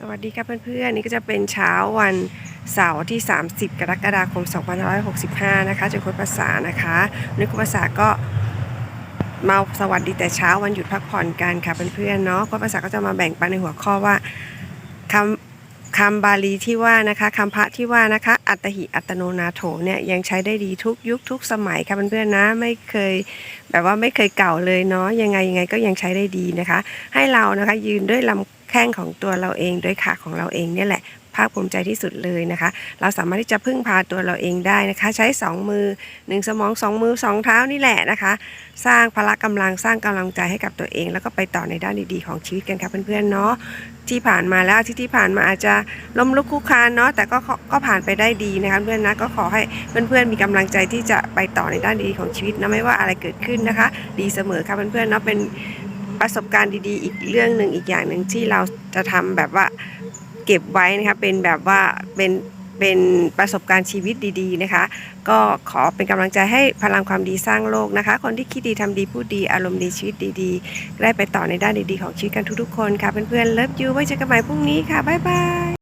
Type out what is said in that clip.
สวัสดีครับเพื่อนๆ นี่ก็จะเป็นเช้าวันเสาร์ที่ 30 กรกฎาคม 2565 นะคะจากคุณภาษานะคะวันนี้คุณภาษาก็มาสวัสดีแต่เช้าวันหยุดพักผ่อนกันค่ะเพื่อนๆเนาะคุณภาษาก็จะมาแบ่งปันในหัวข้อว่าคำคำบาลีที่ว่านะคะคำพระที่ว่านะคะ อัตหิอัตโนนาโถเนี่ยยังใช้ได้ดีทุกยุคทุกสมัยค่ะเพื่อนๆนะไม่เคยแบบว่าไม่เคยเก่าเลยเนาะยังไงยังไงก็ยังใช้ได้ดีนะคะ ให้เรานะคะยืนด้วยลำ แข้งของตัวเราเองด้วยขาของเราเองเนี่ยแหละภาคภูมิใจที่สุดเลยนะคะ เราสามารถที่จะพึ่งพาตัวเราเองได้นะคะ ใช้สองมือหนึ่งสมองสองมือสองเท้านี่แหละนะคะ สร้างพละกำลังสร้างกำลังใจให้กับตัวเอง แล้วก็ไปต่อในด้านดีๆของชีวิตกันครับเพื่อนๆเนาะที่ผ่านมาแล้วที่ที่ผ่านมาอาจจะล้มลุกคลุกคานเนาะแต่ก็ก็ผ่านไปได้ดีนะคะเพื่อนนะก็ขอให้เพื่อนๆมีกำลังใจที่จะไปต่อในด้านดีของชีวิตนะไม่ว่าอะไรเกิดขึ้นนะคะ ดีเสมอค่ะเพื่อนๆเนาะเป็น ประสบการณ์ดีๆ อีกเรื่องหนึ่งอีกอย่างหนึ่งที่เราจะทำแบบว่าเก็บไว้นะคะเป็นแบบว่าเป็นเป็นประสบการณ์ชีวิตดีๆนะคะ ก็ขอเป็นกำลังใจให้พลังความดีสร้างโลกนะคะ คนที่คิดดีทำดีพูดดีอารมณ์ดีชีวิตดีๆ ได้ไปต่อในด้านดีๆของชีวิตกันทุกๆคนค่ะเพื่อนๆเลิฟยูไว้เจอกันใหม่พรุ่งนี้ค่ะบ๊ายบาย